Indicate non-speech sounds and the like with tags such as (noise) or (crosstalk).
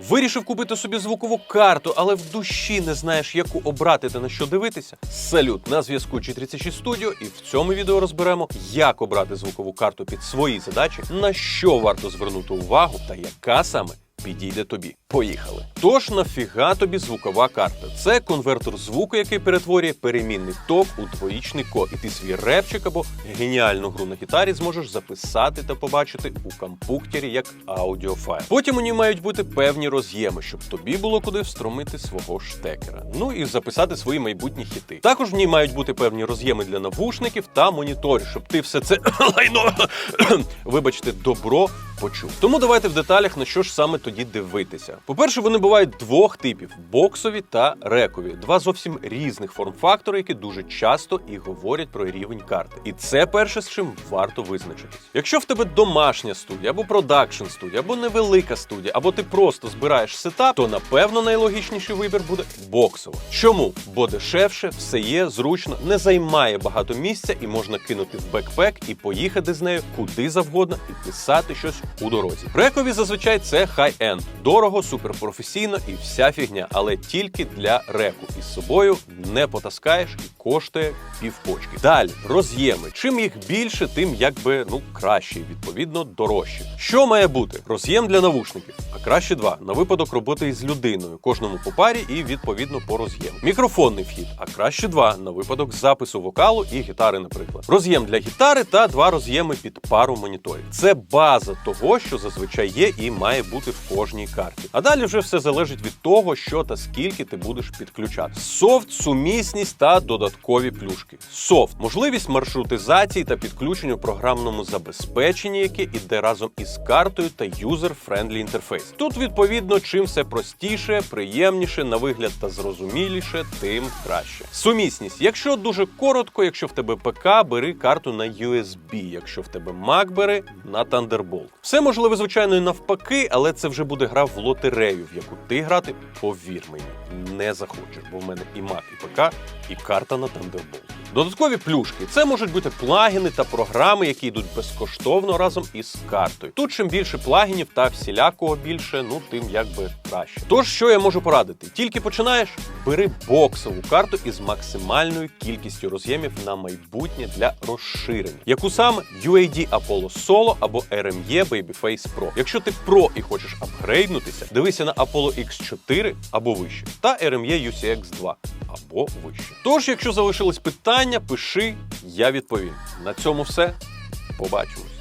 Вирішив купити собі звукову карту, але в душі не знаєш, яку обрати та на що дивитися. Салют на зв'язку G36 Studio, і в цьому відео розберемо, як обрати звукову карту під свої задачі, на що варто звернути увагу та яка саме підійде тобі. Поїхали. Тож нафіга тобі звукова карта? Це конвертер звуку, який перетворює перемінний ток у двоїчний код, і ти свій репчик або геніальну гру на гітарі зможеш записати та побачити у компуктері як аудіофайл. Потім у ній мають бути певні роз'єми, щоб тобі було куди встромити свого штекера. Ну і записати свої майбутні хіти. Також в ній мають бути певні роз'єми для навушників та моніторів, щоб ти все це (coughs) лайно (coughs) вибачте, добро почув. Тому давайте в деталях на що ж саме тоді дивитися. По-перше, вони бувають двох типів: боксові та рекові, два зовсім різних форм-фактори, які дуже часто і говорять про рівень карти. І це перше, з чим варто визначитись. Якщо в тебе домашня студія, або продакшн студія, або невелика студія, або ти просто збираєш сетап, то напевно найлогічніший вибір буде боксово. Чому? Бо дешевше, все є, зручно, не займає багато місця і можна кинути в бекпек і поїхати з нею куди завгодно і писати щось у дорозі. Рекові зазвичай це хай-енд, дорого, суперпрофесійно і вся фігня, але тільки для реку. Із собою не потаскаєш і коштує півпочки. Далі роз'єми. Чим їх більше, тим якби ну краще, відповідно дорожче. Що має бути? Роз'єм для навушників, а краще два на випадок роботи із людиною, кожному по парі і відповідно по роз'єму. Мікрофонний вхід, а краще два на випадок запису вокалу і гітари, наприклад. Роз'єм для гітари та два роз'єми під пару моніторів. Це база того, що зазвичай є і має бути в кожній карті. А далі вже все залежить від того, що та скільки ти будеш підключати. Софт, сумісність та додаткові плюшки. Софт можливість маршрутизації та підключення у програмному забезпеченні, яке іде разом із картою та юзер-френдлі інтерфейс. Тут відповідно чим все простіше, приємніше, на вигляд та зрозуміліше, тим краще. Сумісність. Якщо дуже коротко, якщо в тебе ПК, бери карту на USB. Якщо в тебе Mac, бери на Thunderbolt. Все можливо, звичайно, і навпаки, але це вже буде гра в лотерею, в яку ти грати, повір мені, не захочеш, бо в мене і Mac, і ПК, і карта на Thunderbolt. Додаткові плюшки це можуть бути плагіни та програми, які йдуть безкоштовно разом із картою. Тут чим більше плагінів та всілякого більше, ну тим якби краще. Тож що я можу порадити? Тільки починаєш, бери боксову карту із максимальною кількістю роз'ємів на майбутнє для розширення, яку саме UAD Apollo Solo або RME Babyface Pro. Якщо ти Pro і хочеш апгрейднутися, дивися на Apollo X4 або вище, та RME UCX 2 або вище. Тож, якщо залишились питання, пиши, я відповім. На цьому все. Побачимось.